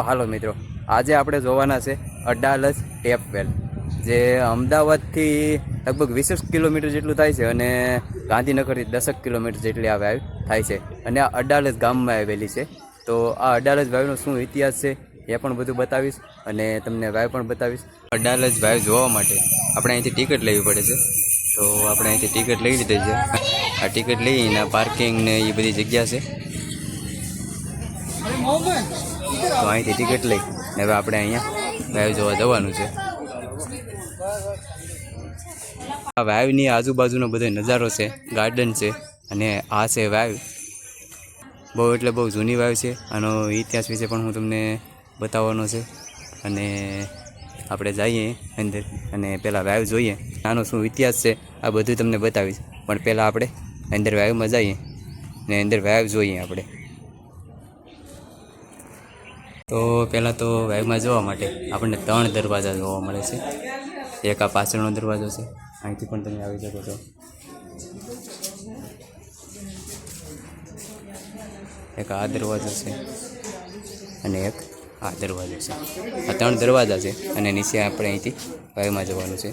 હાલો મિત્રો, આજે આપણે જોવાના છે અડાલજ ટેપ વેલ, જે અમદાવાદથી લગભગ વીસેક કિલોમીટર જેટલું થાય છે અને ગાંધીનગરથી દસક કિલોમીટર જેટલી આ વાવ થાય છે. અને આ અડાલજ ગામમાં આવેલી છે. તો આ અડાલજ વાયુનો શું ઇતિહાસ છે એ પણ બધું બતાવીશ અને તમને વાયુ પણ બતાવીશ. અડાલજ વાવ જોવા માટે આપણે અહીંથી ટિકિટ લેવી પડે છે. તો આપણે અહીંથી ટિકિટ લઈ લીધી છે. આ ટિકિટ લઈને પાર્કિંગ ને એ બધી જગ્યા છે. તો અહીંથી ટિકિટ લઈ. હવે આપણે અહીંયા વાવ જોવા જવાનું છે. આ વાઈવની આજુબાજુનો બધો નજારો છે ગાર્ડન છે, અને આ છે વાઈવ બહુ એટલે બહુ જૂની વાવ છે, આનો ઇતિહાસ વિશે પણ હું તમને બતાવવાનો છે. અને આપણે જઈએ અંદર અને પહેલાં વાવ જોઈએ. આનો શું ઇતિહાસ છે, આ બધું તમને બતાવીશ. પણ પહેલાં આપણે અંદર વાવમાં જઈએ ને અંદર વાવ જોઈએ આપણે. તો પહેલાં તો વાવમાં જવા માટે આપણને ત્રણ દરવાજા જોવા મળે છે. એક આ પાછળનો દરવાજો છે. અહીંથી પણ તમે આવી શકો છો. એક આ દરવાજો છે અને એક આ દરવાજો છે. આ ત્રણ દરવાજા છે અને નીચે આપણે અહીંથી વાવમાં જવાનું છે.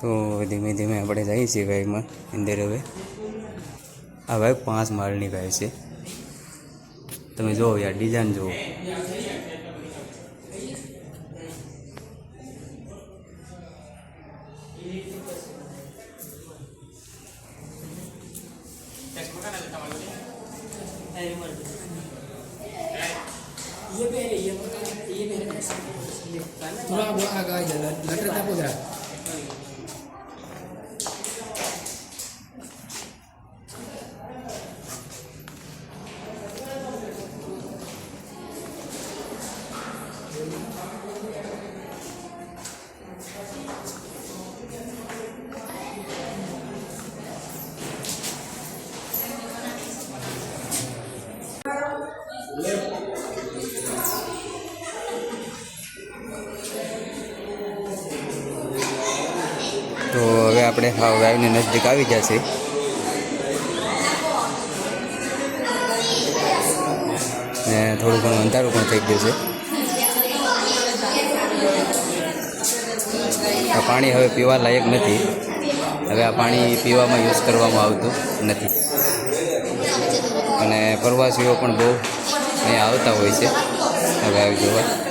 તો ધીમે ધીમે આપણે જઈએ છીએ વાવમાં અંદર હવે આ વાવ પાંચ માળની વાવ છે તમે જુઓ યાર ડિઝાઇન જુઓ थोड़ा वो आगे आ जाए लटर तक हो जाए હવે આપણે હા વાવની નજદીક આવી ગયા છે ને થોડું ઘણું અંધારું પણ થઈ ગયું છે. આ પાણી હવે પીવા લાયક નથી. હવે આ પાણી પીવામાં યુઝ કરવામાં આવતું નથી. અને પ્રવાસીઓ પણ બહુ અહીંયા આવતા હોય છે. હવે આવી જોવા.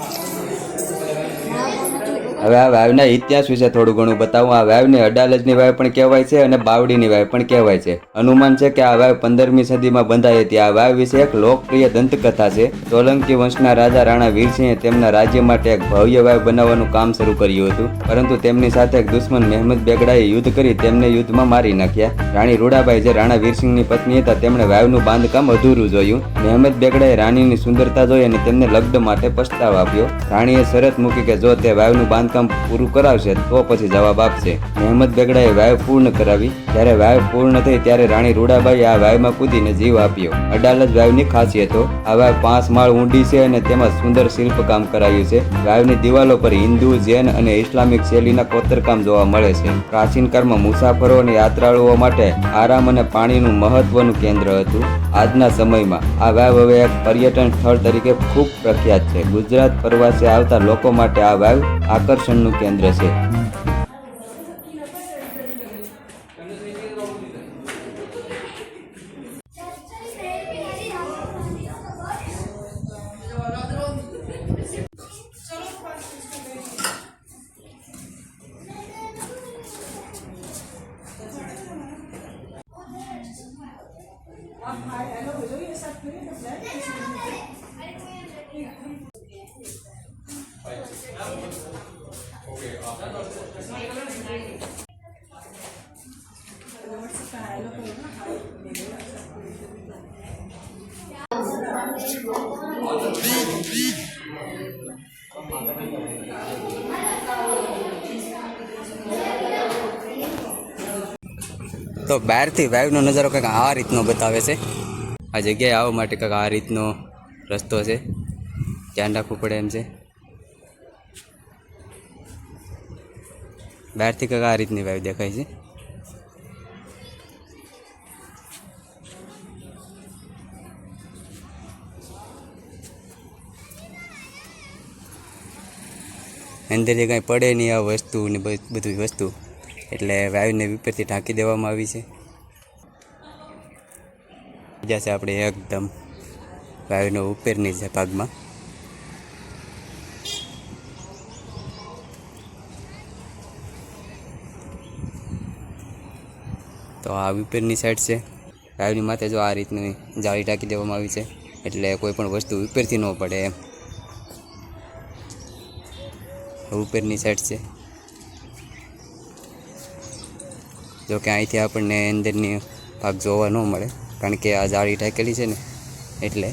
હવે આ વાવના ઇતિહાસ વિશે થોડું ઘણું બતાવું. આ વાવને અડાલજની વાવ પણ કહેવાય છે અને બાવડીની વાવ પણ કહેવાય છે. અનુમાન છે કે આ વાવ પંદરમી સદીમાં બંધાઈ હતી. આ વાવ વિશે એક લોકપ્રિય દંતકથા છે. સોલંકી વંશના રાજા રાણા વીરસિંહે તેમના રાજ્ય માટે એક ભવ્ય વાવ બનાવવાનું કામ શરૂ કર્યું હતું. પરંતુ તેમની સાથે એક દુશ્મન મહેમદ બેગડાએ યુદ્ધ કરી તેમને યુદ્ધમાં મારી નાખ્યા. રાણી રૂડાબાઈ જે રાણા વીરસિંહની પત્ની હતા, તેમણે વાવનું બાંધકામ અધૂરું જોયું. મહેમદ બેગડાએ રાણીની સુંદરતા જોઈ અને તેમને લગ્ન માટે પ્રસ્તાવ આપ્યો. રાણીએ શરત મૂકી કે જો તે વાવનું બાંધકામ પૂરું કરાવશે તો પછી જવાબ આપશે. મહેમદ બેગડાએ વાવ પૂર્ણ કરાવી. જ્યારે વાવ પૂર્ણ થઈ ત્યારે રાણી રૂડાબાઈ આ વાવમાં કૂદીને જીવ આપ્યો. અડાલજ વાવની ખાસિયતો, આ વાવ પાંચ માળ ઊંડી છે અને તેમાં સુંદર શિલ્પકામ કરાયું છે. વાવની દિવાલો પર હિન્દુ, જૈન અને ઇસ્લામિક શૈલીના કોતરકામ જોવા મળે છે. પ્રાચીન કાળમાં મુસાફરો અને યાત્રાળુઓ માટે આરામ અને પાણીનું મહત્વનું કેન્દ્ર હતું. આજના સમયમાં આ વાવ હવે એક પર્યટન સ્થળ તરીકે ખૂબ પ્રખ્યાત છે. ગુજરાત પ્રવાસે આવતા લોકો માટે આ વાવ આકર્ષણનું કેન્દ્ર છે Thank you. તો બહારથી વાયુનો નજારો કંઈક આ રીતનો બતાવે છે. આ જગ્યાએ આવવા માટે કંઈક આ રીતનો રસ્તો છે. ધ્યાન રાખવું પડે એમ છે. બહારથી કંઈક આ રીતની વાવ દેખાય છે? અંદર જે કાંઈ પડે નહીં આ વસ્તુ ને બધી વસ્તુ. એટલે વાયુને વિપરથી ઢાંકી દેવામાં આવી છે. જ્યાં છે આપણે એકદમ વાયુનો ઉપરની છે ભાગમાં. તો આ વિપરની સાઈડ છે. વાયુની માથે જો આ રીતની જાળી ઢાંકી દેવામાં આવી છે, એટલે કોઈ પણ વસ્તુ ઉપરથી ન પડે એમ. ઉપરની સાઈડ છે. જો કે અહીંથી આપણને અંદરની ભાગ જોવા ન મળે, કારણ કે આ જાળી ઢાંકેલી છે ને, એટલે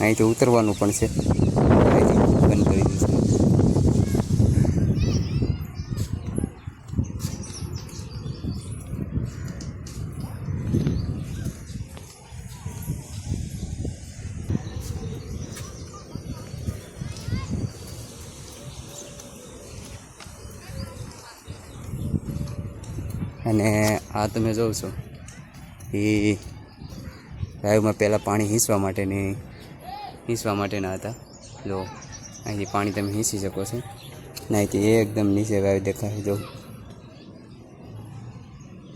અહીંથી ઉતરવાનું પણ છે. અને આ તમે જોવ છો. એ વાયુમાં પહેલાં પાણી હીંચવા માટેની હીંચવા માટેના હતા. જો, અહીંથી પાણી તમે હીંચી શકો છો. નહીંથી એ એકદમ નીચે વાયુ દેખાય. જો.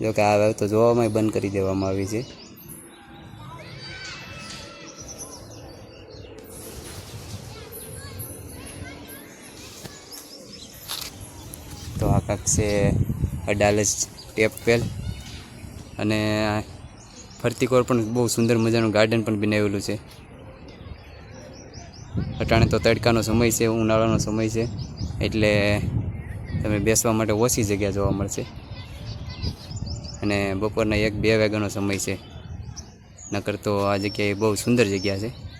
જો કે આ વાવ તો જોવામાં બંધ કરી દેવામાં આવી છે. તો આ કાંક છે અડાલજ ટેપ વેલ અને ફરતી કોર પણ બહુ સુંદર મજાનું ગાર્ડન પણ બનાવેલું છે. અટાણે તો તડકાનો સમય છે, ઉનાળાનો સમય છે, એટલે તમે બેસવા માટે ઓછી જગ્યા જોવા મળશે. અને બપોરના એક બે વાગ્યાનો સમય છે. નકર તો આ જગ્યાએ બહુ સુંદર જગ્યા છે.